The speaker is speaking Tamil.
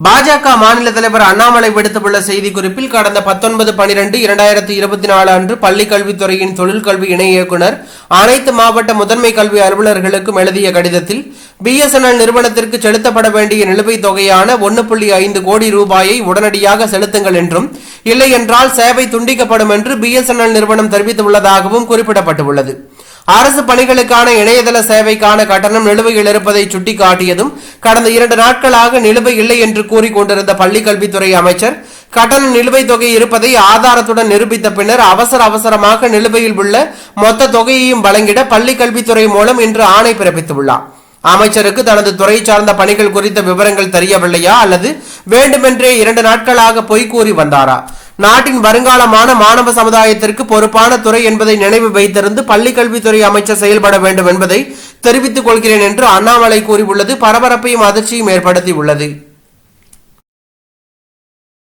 பாஜக மாநில தலைவர் அண்ணாமலை விடுத்துள்ள செய்திக்குறிப்பில் கடந்த பத்தொன்பது பனிரெண்டு இரண்டாயிரத்தி இருபத்தி நாலு அன்று பள்ளிக் கல்வித்துறையின் தொழிற்கல்வி இணை இயக்குனர் அனைத்து மாவட்ட முதன்மை கல்வி அலுவலர்களுக்கும் எழுதிய கடிதத்தில் பிஎஸ்என்எல் நிறுவனத்திற்கு செலுத்தப்பட வேண்டிய நிலுவைத் தொகையான ஒன்று புள்ளி ஐந்து கோடி ரூபாயை உடனடியாக செலுத்துங்கள் என்றும் இல்லை என்றால் சேவை துண்டிக்கப்படும் என்று பிஎஸ்என்எல் நிறுவனம் தெரிவித்துள்ளதாகவும் குறிப்பிடப்பட்டுள்ளது. அரசு பணிகளுக்கான இணையதள சேவைக்கான கட்டணம் நிலுவையில் இருப்பதை சுட்டிக்காட்டியதும் கடந்த இரண்டு நாட்களாக நிலுவை இல்லை என்று கூறிக்கொண்டிருந்த பள்ளி கல்வித்துறை அமைச்சர் கட்டண நிலுவைத் தொகை இருப்பதை ஆதாரத்துடன் நிரூபித்த பின்னர் அவசர அவசரமாக நிலுவையில் உள்ள மொத்த தொகையையும் வழங்கிட பள்ளி கல்வித்துறை மூலம் இன்று ஆணை பிறப்பித்துள்ளார். அமைச்சருக்கு தனது துறை சார்ந்த பணிகள் குறித்த விவரங்கள் தெரியவில்லையா அல்லது வேண்டுமென்றே இரண்டு நாட்களாக பொய் கூறி வந்தாரா? நாட்டின் வருங்காலமான மாணவ சமுதாயத்திற்கு பொறுப்பான துறை என்பதை நினைவு வைத்திருந்து பள்ளி கல்வித்துறை அமைச்சர் செயல்பட வேண்டும் என்பதை தெரிவித்துக் கொள்கிறேன் என்று அண்ணாமலை கூறியுள்ளது. பரபரப்பையும் அதிர்ச்சியும் ஏற்படுத்தியுள்ளது.